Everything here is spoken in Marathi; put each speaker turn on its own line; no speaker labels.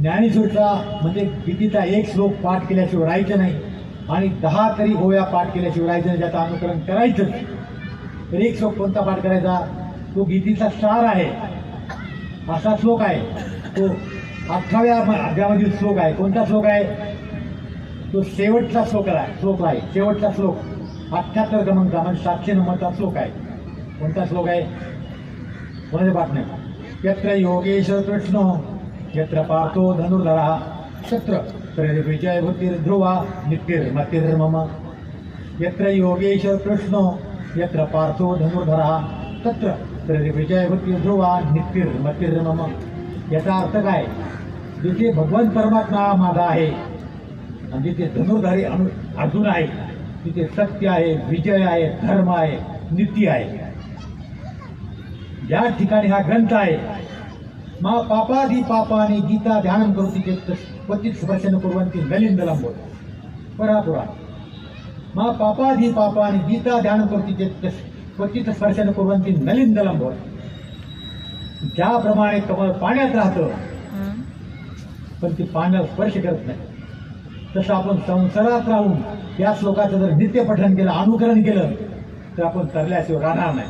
ज्ञानेश्वरचा म्हणजे गीतेचा एक श्लोक पाठ केल्याशिवाय राहायचं नाही. आणि दहा तरी ओव्या पाठ केल्याशिवाय राहायचं नाही ज्याचं अनुकरण करायचंच तर एक श्लोक कोणता पाठ करायचा? तो गीतेचा सार आहे. असा श्लोक आहे. तो अठराव्या अध्यामधील श्लोक आहे. कोणता श्लोक आहे? तो शेवटचा श्लोक आहे श्लोक आहे. शेवटचा श्लोक. अठ्ठ्याहत्तर क्रमांकचा म्हणजे सातशे नंबरचा श्लोक आहे. कोणता श्लोक आहे? कोणाचे पाठ नाही यत्र योगेश कृष्ण यत्र पातो धनुर्धरा। शत्र तर नित्यर्मतिर्मम ध्रुवा यत्र योगेश्वर कृष्ण यत्र पार्थो धनुर्धरा। तत्र तर नित्यर्मतिर्मम ध्रुवा याचा अर्थ काय? जिथे भगवान परमात्मा माझा आहे आणि जिथे धनुर्धारी अनु अर्जुन आहे तिथे सत्य आहे विजय आहे धर्म आहे नीती आहे. ज्या ठिकाणी हा ग्रंथ आहे मा पापाधी पापाने गीता ध्यान करू तिचे पतित स्पर्शन कुर्वंती नलिंद लंबोद परापुरा मा पापाधी पापाने गीता ध्यान करू तिचे पतित स्पर्शन कुर्वंती नलिंद लंबोद ज्याप्रमाणे कमळ पाण्यात राहतं पण ती पाण्याला स्पर्श करत नाही. तसं आपण संसारात राहून या श्लोकाचं जर नित्य पठण केलं अनुकरण केलं तर आपण तरल्याशिवाय राहणार नाही.